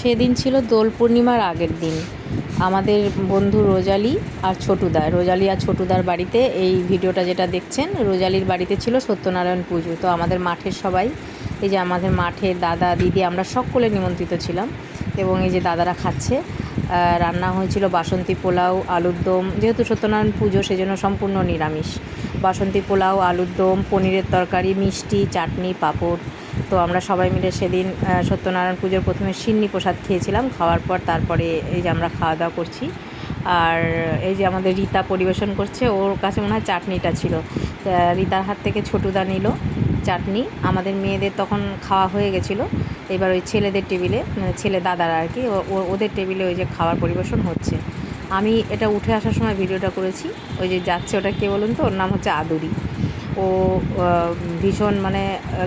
সেদিন ছিল দোল পূর্ণিমার আগের দিন। আমাদের বন্ধু রোজালি আর ছোটুদা, রোজালি আর ছোটুদার বাড়িতে এই ভিডিওটা যেটা দেখছেন, রোজালির বাড়িতে ছিল সত্যনারায়ণ পুজো। তো আমাদের মাঠের সবাই, এই যে আমাদের মাঠে দাদা, দিদি, আমরা সকলে নিমন্ত্রিত ছিলাম এবং এই যে দাদারা খাচ্ছে। রান্না হয়েছিল বাসন্তী পোলাও, আলুর দম। যেহেতু সত্যনারায়ণ পুজো, সেজন্য সম্পূর্ণ নিরামিষ। বাসন্তী পোলাও, আলুর দম, পনিরের তরকারি, মিষ্টি, চাটনি, পাঁপড়। তো আমরা সবাই মিলে সেদিন সত্যনারায়ণ পুজোর প্রথমে সিন্নি প্রসাদ খেয়েছিলাম, খাওয়ার পর তারপরে এই যে আমরা খাওয়া দাওয়া করছি। আর এই যে আমাদের রীতা পরিবেশন করছে, ওর কাছে মনে হয় চাটনিটা ছিল। রীতার হাত থেকে ছোটুদা নিল চাটনি। আমাদের মেয়েদের তখন খাওয়া হয়ে গেছিল। এবার ওই ছেলেদের টেবিলে মানে ছেলে দাদারা আর কি ওদের টেবিলে ওই যে খাবার পরিবেশন হচ্ছে। আমি এটা উঠে আসার সময় ভিডিওটা করেছি। ওই যে যাচ্ছে ওটা কে বলুন তো? ওর নাম হচ্ছে আদুরি। ও ভীষণ মানে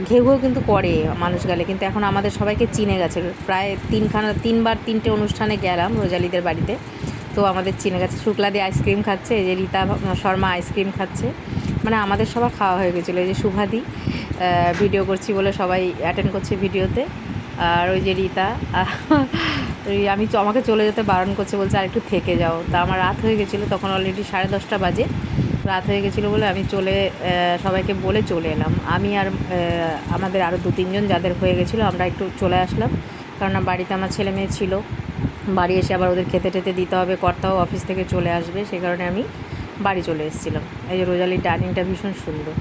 ঘেউ ঘেউ কিন্তু করে মানুষ গেলে। কিন্তু এখন আমাদের সবাইকে চিনে গেছে। প্রায় তিনখানা, তিনবার তিনটে অনুষ্ঠানে গেলাম রোজালিদের বাড়িতে। তো আমাদের চিনে গেছে। শুক্লাদি আইসক্রিম খাচ্ছে, এই যে রীতা শর্মা আইসক্রিম খাচ্ছে। মানে আমাদের সবার খাওয়া হয়ে গেছিল। এই যে শুভাদি ভিডিও করছি বলে সবাই অ্যাটেন্ড করছে ভিডিওতে আর ওই যে রীতা আমি আমাকে চলে যেতে বারণ করছে বলছে, আর একটু থেকে যাও। তা আমার রাত হয়ে গেছিল, তখন অলরেডি সাড়ে দশটা বাজে। রাত হয়ে গেছিল বলে আমি চলে সবাইকে বলে চলে এলাম। আমি আর আমাদের আরও দু তিনজন যাদের হয়ে গেছিল, আমরা একটু চলে আসলাম। কারণ বাড়িতে আমার ছেলে মেয়ে ছিল। বাড়ি এসে আবার ওদের খেতে টেতে দিতে হবে, কর্তাও অফিস থেকে চলে আসবে সেই কারণে আমি বাড়ি চলে এসেছিলাম। এই যে রোজালির ডাইনিংটা ভীষণ সুন্দর।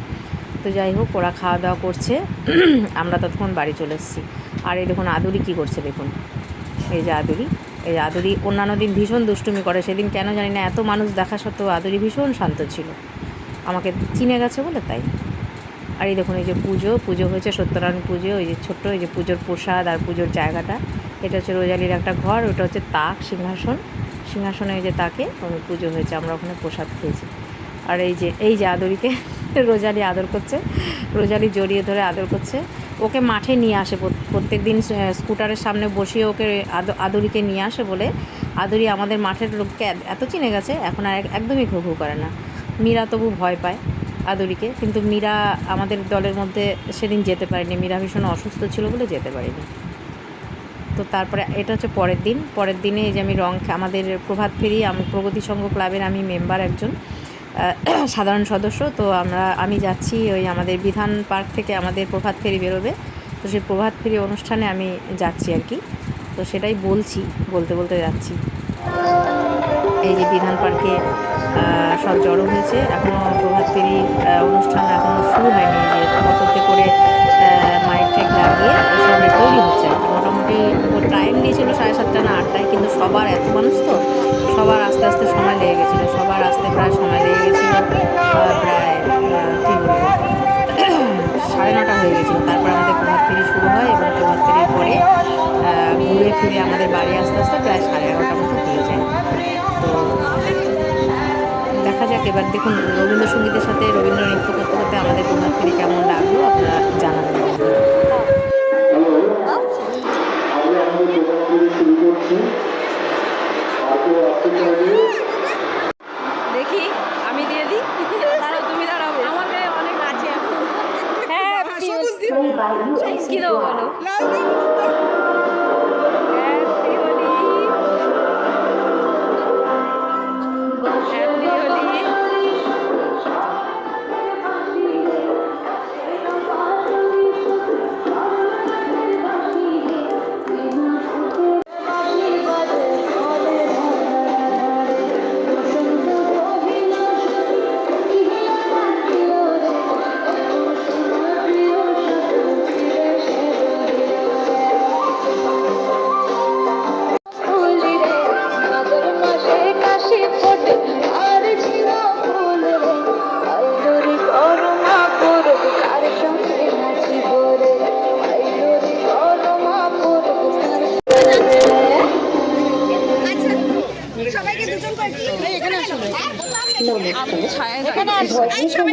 তো যাই হোক, ওরা খাওয়া দাওয়া করছে, আমরা ততক্ষণ বাড়ি চলে এসেছি। আর এই দেখুন আদুরি কী করছে দেখুন। এই যে আদুরি। এই আদুরি অন্যান্য দিন ভীষণ দুষ্টুমি করে। সেদিন কেন জানি না এত মানুষ দেখা সত্ত্বেও আদুরি ভীষণ শান্ত ছিল। আমাকে চিনে গেছে বলে তাই। আর এই দেখুন, এই যে পুজো পুজো হয়েছে সত্যনারায়ণ পুজো ওই যে ছোট্ট, এই যে পুজোর প্রসাদ আর পুজোর জায়গাটা। এটা হচ্ছে রোজালির একটা ঘর, ওটা হচ্ছে তাক সিংহাসন। সিংহাসনে এই যে তাকে ওই পুজো হয়েছে, আমরা ওখানে প্রসাদ খেয়েছি। আর এই যে এই যে আদরিকে, রোজালি আদর করছে, রোজালি জড়িয়ে ধরে আদর করছে। ওকে মাঠে নিয়ে আসে। প্রত্যেক দিন স্কুটারের সামনে বসিয়ে ওকে আদ- আদরিকে নিয়ে আসে বলে। আদরি আমাদের মাঠের লোককে এত- চিনে গেছে, এখন আর এক- একদমই ঘু ঘু করে না। মীরা তবু ভয় পায় আদরিকে, কিন্তু মীরা আমাদের দলের মধ্যে সেদিন যেতে পারেনি। মীরা ভীষণ অসুস্থ ছিল বলে যেতে পারেনি। তো তারপরে এটা হচ্ছে পরের দিন। পরের দিনে যে আমি রং আমাদের প্রভাত ফেরি আমি, প্রগতি সংঘ ক্লাবের আমি মেম্বার একজন। সাধারণ সদস্য, তো আমরা, আমি যাচ্ছি ওই আমাদের বিধান পার্ক থেকে আমাদের প্রভাত ফেরি বেরোবে। তো সেই প্রভাত ফেরি অনুষ্ঠানে আমি যাচ্ছি আর কি। তো সেটাই বলছি, বলতে বলতে যাচ্ছি। এই যে বিধান পার্কে সব জড়ো হয়েছে। এখনও প্রভাত ফেরি অনুষ্ঠান এখনও শুরু হয়নি। যে অটোতে করে মাইক টেক লাগিয়ে সব তৈরি হচ্ছে মোটামুটি টাইম দিয়েছিল সাড়ে সাতটা না আটটায়, কিন্তু সবার এত মানুষ তো, সবার আস্তে আস্তে সময় লেগে গেছিল। সবার আসতে প্রায় সময় লেগে ফিরে আমাদের বাড়ি আসতে আসতে প্রায় সাড়ে এগারোটার মতো হয়ে যায়। তো দেখা যাক, এবার দেখুন, রবীন্দ্রসঙ্গীতের সাথে রবীন্দ্র নৃত্য করতে করতে আমাদের প্রভাত ফিরে কেমন লাগল, আপনারা জানাবেন। শুরু করছি।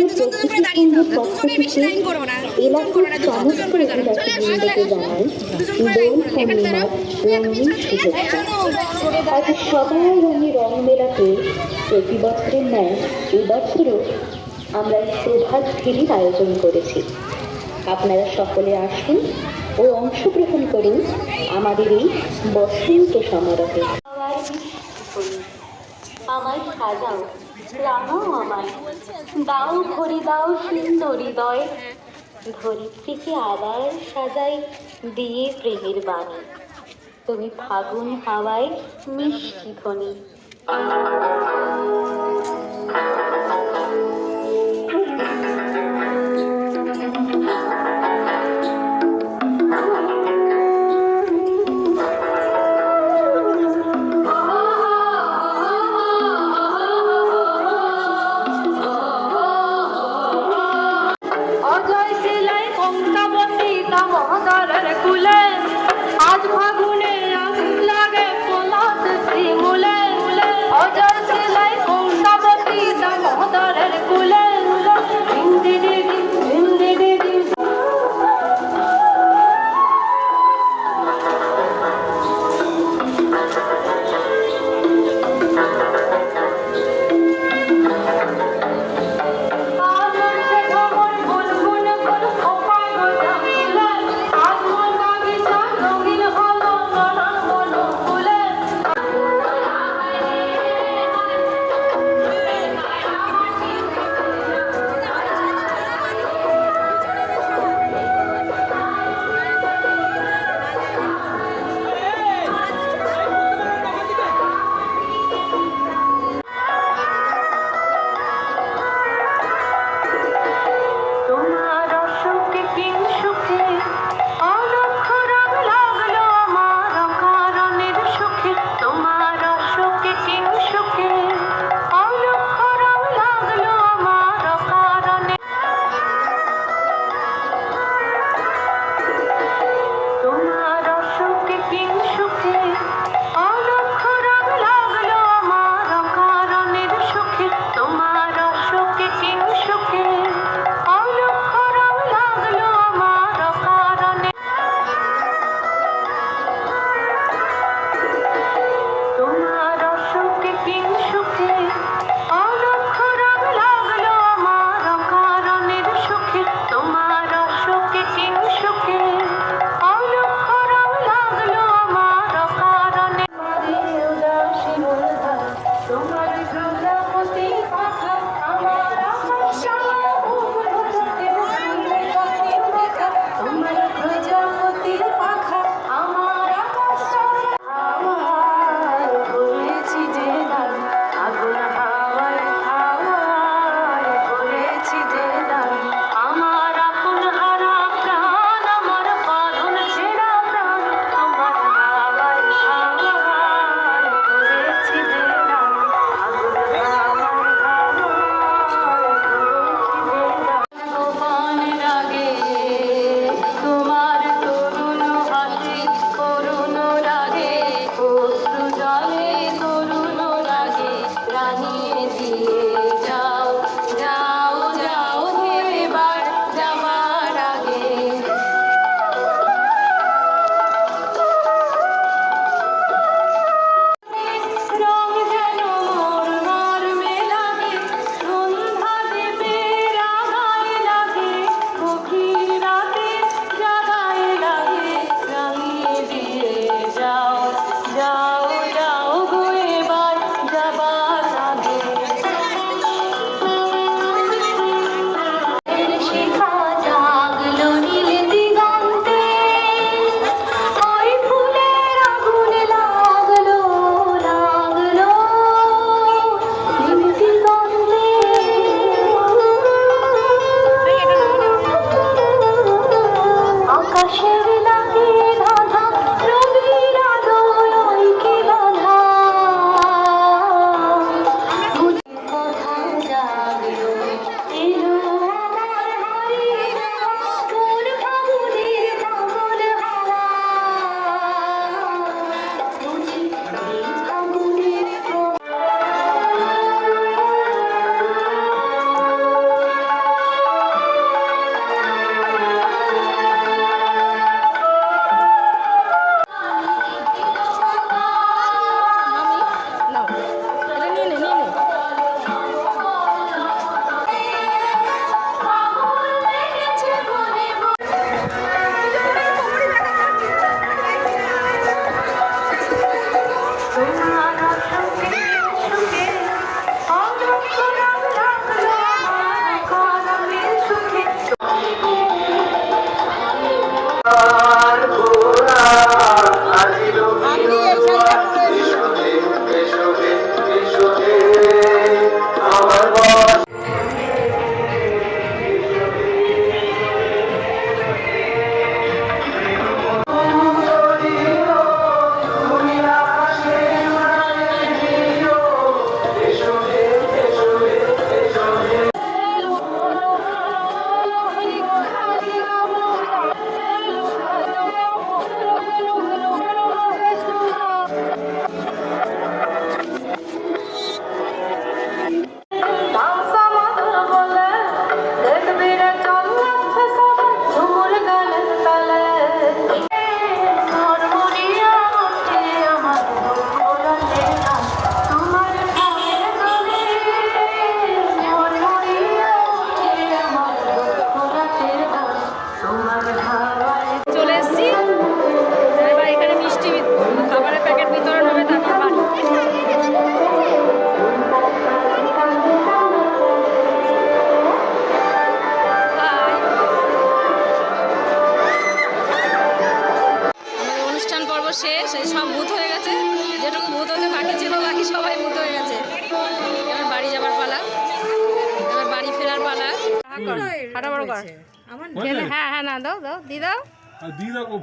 দুজন দুজন করে দাঁড়িয়ে থাকো দুজনের বেশি লাইন করো না তিনজন করো না দুজন দুজন করে দাঁড়াও। চলে আসো চলে আসো। দুজন করে লাইন করো। এখানে দাঁড়াও আজ সবাই রঙে রং মেলাতে প্রতি বছরের ন্যায় এবছরও আমরা প্রভাত ফেরির আয়োজন করেছি। আপনারা সকলে আসুন ও অংশগ্রহণ করুন আমাদের এই বসন্ত সমারোহে। আমায় সাজাও। রাঙাও আমায়? দাও ভরি দাও সুন্দর হৃদয়। ধরিত্রীকে আবার সাজাই দিয়ে প্রেমের বাণী। তুমি ফাগুন হাওয়ায় মিষ্টি ধ্বনি।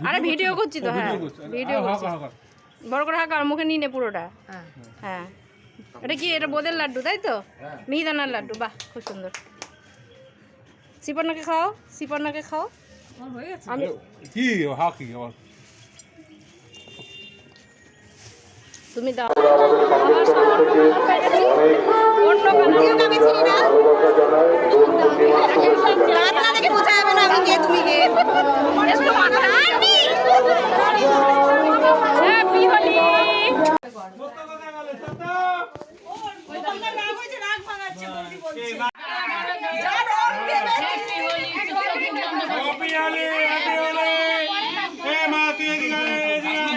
আরে ভিডিও করছি তো হ্যাঁ ভিডিও করছি। বড় করে হাঁকা মুখে নিয়ে নে পুরোটা। হ্যাঁ। এটা কি এটা বোদের লাড্ডু তাই তো? মিহিদানার লাড্ডু বাহ খুব সুন্দর। সিপর্ণাকে খাও সিপর্ণাকে খাও। আমি কি হাকি আবার। তুমি দাও। অন্য কালার বোঝা যাবে না আমি কে তুমি কে?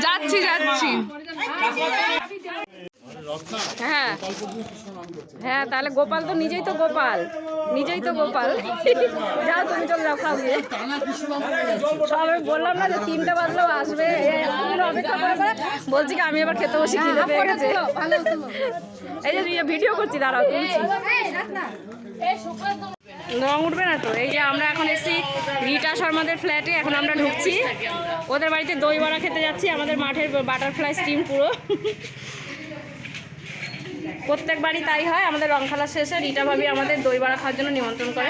যাচ্ছি যাচ্ছি। হ্যাঁ। হ্যাঁ তাহলে গোপাল তো নিজেই তো গোপাল। নিজেই তো গোপাল। যাও তুমি চলে যাও খাও গিয়ে। বললাম না যে তিনটে বাজলেও আসবে। অপেক্ষা করে করে বলছি কি আমি এবার খেতে বসে খিদে পেয়ে গেছে। এই যে তুই ভিডিও করছি দাঁড়াও তুলছি রং উঠবে না তো? এই যে আমরা এখন এসেছি রিটা শর্মাদের ফ্ল্যাটে এখন আমরা ঢুকছি। ওদের বাড়িতে দই বড়া খেতে যাচ্ছি আমাদের মাঠের বাটারফ্লাই স্টিম পুরো। প্রত্যেক বাড়ি তাই হয়, আমাদের রং খেলা শেষে রিটা ভাবি আমাদের দই বড়া খাওয়ার জন্য নিমন্ত্রণ করে।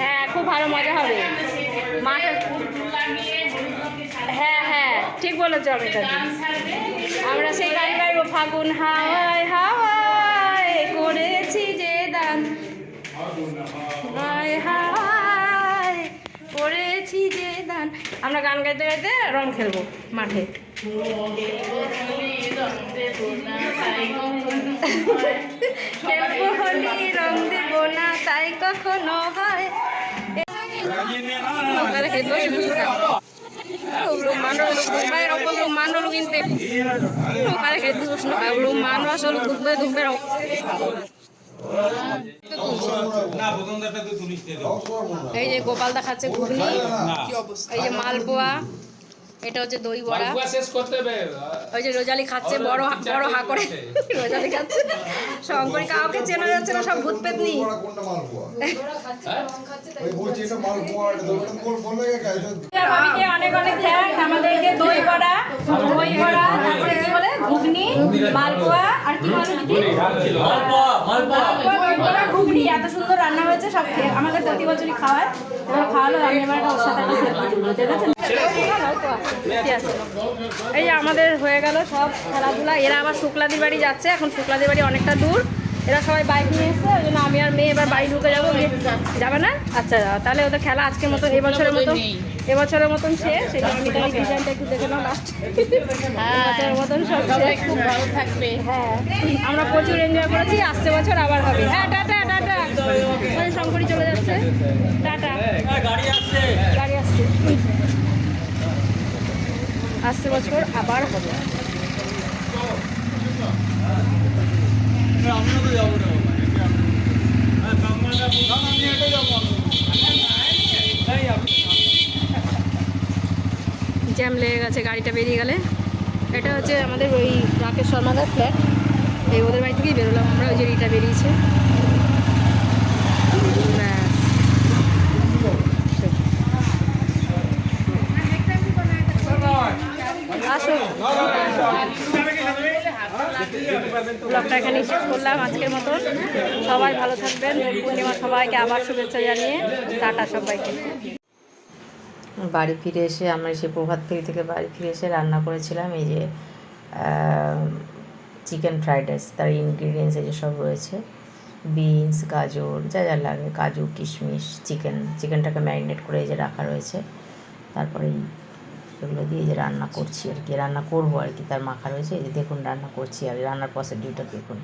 হ্যাঁ খুব ভালো মজা হবে। মাঠে হ্যাঁ হ্যাঁ ঠিক বলেছ আমি আমরা সেই গাড়ি গাইবো ফাগুন হাওয়ায় হাওয়ায় করেছি যে দান। হাওয়ায় হাওয়ায় করেছি যে দান। আমরা গান গাইতে গাইতে রং খেলব মাঠে। কেউ হলি এই যে গোপাল দেখাচ্ছে ঘুগনি এই যে মালপোয়া এটা হচ্ছে দই বড়া। ওই যে রোজালি খাচ্ছে বড় বড় হা করে। রোজালি খাচ্ছে। শঙ্কর কাউকে চেনা যাচ্ছে না সব ভূত পেতনি। অনেক অনেক থ্যাঙ্কস আমাদেরকে দই বড়া দই বড়া তারপরে কি বলে? ঘুগনি মালপোয়া। ঘুগনি এত সুন্দর রান্না হয়েছে সব খেয়ে। আমাদের প্রতি বছরই খাওয়ায়। এবার খাওয়ালো আমি এবার ওর সাথে। এই যে আমাদের হয়ে গেল সব খেলাধুলা। এরা আবার শুক্লাদি বাড়ি যাচ্ছে। এখন শুক্লাদি বাড়ি অনেকটা দূর। এরা সবাই বাইক নিয়ে এসছে ওই জন্য আমি আর মেয়ে এবার বাড়ি ঢুকে যাব। যাবে না? আচ্ছা তাহলে ওদের খেলা আজকের মতো এবছরের মতো এবছরের মতন শেষ। জন্য আমি তাই ডিজাইনটা একটু দেখে নাও লাস্ট এবছরের মতন সব খুব ভালো থাকবে। হ্যাঁ আমরা প্রচুর এনজয় করেছি আসছে বছর আবার হবে। হ্যাঁ টাটা টাটা। ওই শঙ্করী চলে যাচ্ছে। টাটা। গাড়ি আসছে গাড়ি আসছে। আসছে বছর আবার হবে। জ্যাম লেগে গেছে গাড়িটা বেরিয়ে গেলে। এটা হচ্ছে আমাদের ওই রাকেশ শর্মাদার ফ্ল্যাট এই ওদের বাড়ি থেকেই বেরোলাম আমরা ওই যে রিটা বেরিয়েছে। আসো। ব্লগটা এখানে শেষ করলাম আজকের মতন। সবাই ভালো থাকবেন। পূর্ণিমা সবাইকে আবার শুভেচ্ছা জানিয়ে টাটা সবাইকে। বাড়ি ফিরে এসে আমরা সে প্রভাত ফেরি থেকে বাড়ি ফিরে এসে রান্না করেছিলাম। এই যে চিকেন ফ্রাইড রাইস তার ইনগ্রিডিয়েন্টস এই যে সব রয়েছে। বিনস গাজর, যা যা লাগে, কাজু, কিশমিশ চিকেন চিকেনটাকে ম্যারিনেট করে এই যে রাখা রয়েছে। তারপরে এগুলো দিয়ে যে রান্না করছি আর কি, রান্না করব আর কি, তার মাখা রয়েছে, এই দেখুন রান্না করছি আর রান্নার প্রসিডিউরটা দেখুন।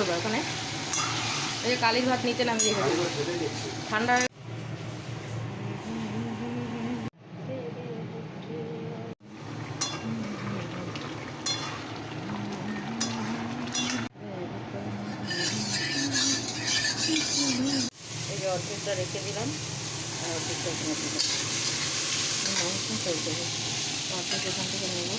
করব ওখানে এই কালির ভাত নিচে রেখে ঠান্ডা রেখে দিলাম। আর অর্ধেকটা এখান থেকে নেব।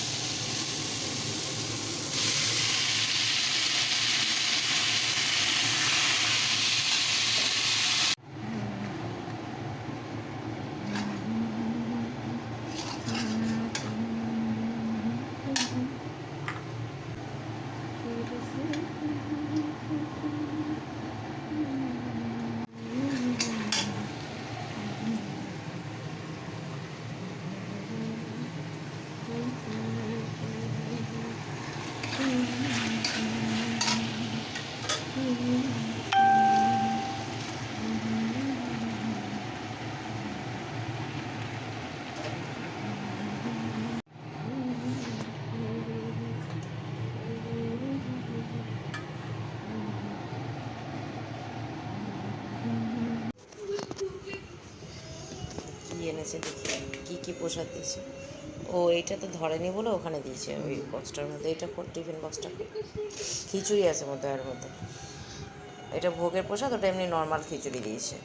এনেছে দেখি কী কী প্রসাদ দিয়েছে। ও এটা তো ধরেনি বলে ওখানে দিয়েছে, ওই বক্সটার মধ্যে, এটা টিফিন বক্সটা খিচুড়ি আছে মধ্যে এর মধ্যে। এটা ভোগের প্রসাদ, ওটা এমনি নর্মাল খিচুড়ি দিয়েছে।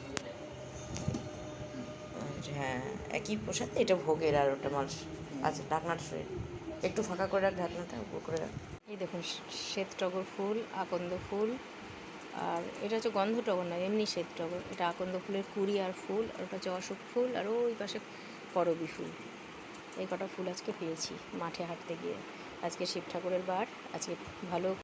হ্যাঁ একই প্রসাদ, এটা ভোগের আর ওটা মাল আচ্ছা ঢাকনাটা সরে একটু ফাঁকা করে রাখ ঢাকনাটা, উপর করে রাখ। এই দেখুন, শ্বেত টগর ফুল, আকন্দ ফুল আর এটা হচ্ছে গন্ধ টগর নয় এমনি শ্বেত টগর এটা আকন্দ ফুলের কুড়ি আর ফুল, আর ওটা হচ্ছে অশোক ফুল, আর ওই পাশে করবি ফুল। এই কটা ফুল আজকে পেয়েছি মাঠে হাঁটতে গিয়ে। আজকে শিব ঠাকুরের বার, আজকে ভালো